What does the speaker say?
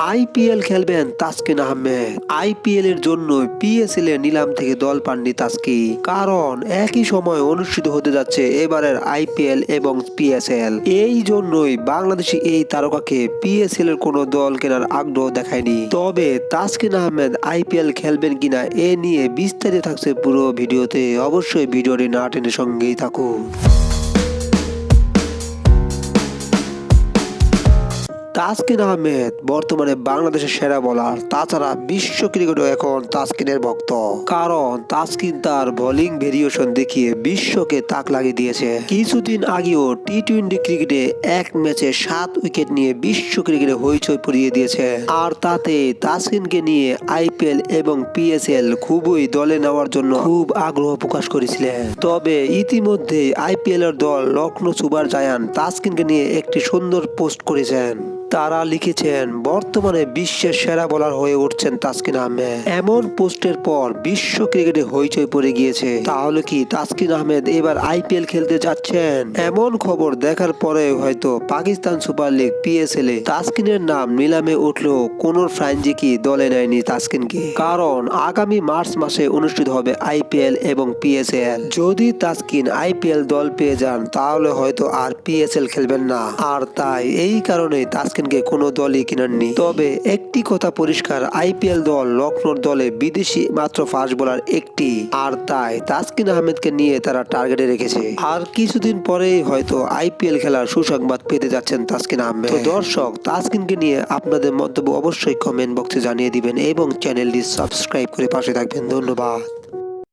IPL খেলবেন Taskin Ahmed. IPL এর জন্য পিএসএল এর নিলাম থেকে দল পাননি তাসকি। কারণ একই সময় অনুষ্ঠিত হতে যাচ্ছে এবারের আইপিএল এবং পিএসএল। এই জন্যই বাংলাদেশি এই তারকাকে পিএসএল এর কোনো দল কেনার আগ্রহ দেখায়নি। তবে তাসকিন আহমেদ আইপিএল খেলবেন কিনা এ নিয়ে বিস্তারিত থাকছে পুরো ভিডিওতে। অবশ্যই ভিডিওটি না টেনে সঙ্গেই থাকুন। তাসকিন আহমেদ বর্তমানে বাংলাদেশের সেরা বলার তাছাড়া বিশ্ব ক্রিকেটও এখন তাসকিনের ভক্ত। কারণ তাসকিন তার বোলিং ভেরিয়েশন দেখিয়ে বিশ্বকে তাক লাগিয়ে দিয়েছে। কিছুদিন আগেও টি টোয়েন্টি ক্রিকেটে এক ম্যাচে সাত উইকেট নিয়ে বিশ্ব ক্রিকেটে হইচই পড়িয়ে দিয়েছে। আর তাতে তাসকিনকে নিয়ে আইপিএল এবং পিএসএল খুবই দলে নেওয়ার জন্য খুব আগ্রহ প্রকাশ করেছিলেন। তবে ইতিমধ্যে আইপিএল এর দল লখনৌ সুপার জায়ান্ট তাসকিনকে নিয়ে একটি সুন্দর পোস্ট করেছেন। তারা লিখেছেন, বর্তমানে বিশ্বের সেরা বোলার হয়ে উঠছেন তাসকিন আহমেদ। এমন পোস্টের পর বিশ্ব ক্রিকেটে হইচই পড়ে গিয়েছে। তাহলে কি তাসকিন আহমেদ এবার আইপিএল খেলতে যাচ্ছেন? এমন খবর দেখার পরে হয়তো পাকিস্তান সুপার লিগ পিএসএল এ তাসকিনের নাম নিলামে উঠলেও কোন ফ্রাঞ্জি দলে নেয়নি তাসকিনকে? কারণ আগামী মার্চ মাসে অনুষ্ঠিত হবে আইপিএল এবং পিএসএল। যদি তাসকিন আইপিএল দল পেয়ে যান, তাহলে হয়তো আর পিএসএল খেলবেন না। আর তাই এই কারণে তাসকিনকে কোনো দলই কিনেননি তবে একটি কথা পরিষ্কার, আইপিএল দল লখনৌর দলে বিদেশি মাত্র ফাস্ট বোলার একটি। আর তাই তাসকিন আহমেদকে নিয়ে তারা টার্গেটে রেখেছে। আর কিছুদিন পরেই হয়তো আইপিএল খেলার সুসংবাদ পেতে যাচ্ছেন তাসকিন আহমেদ। তো দর্শক, তাসকিনকে নিয়ে আপনাদের মন্তব্য অবশ্যই কমেন্ট বক্সে জানিয়ে দিবেন এবং চ্যানেলটি সাবস্ক্রাইব করে পাশে থাকবেন। ধন্যবাদ।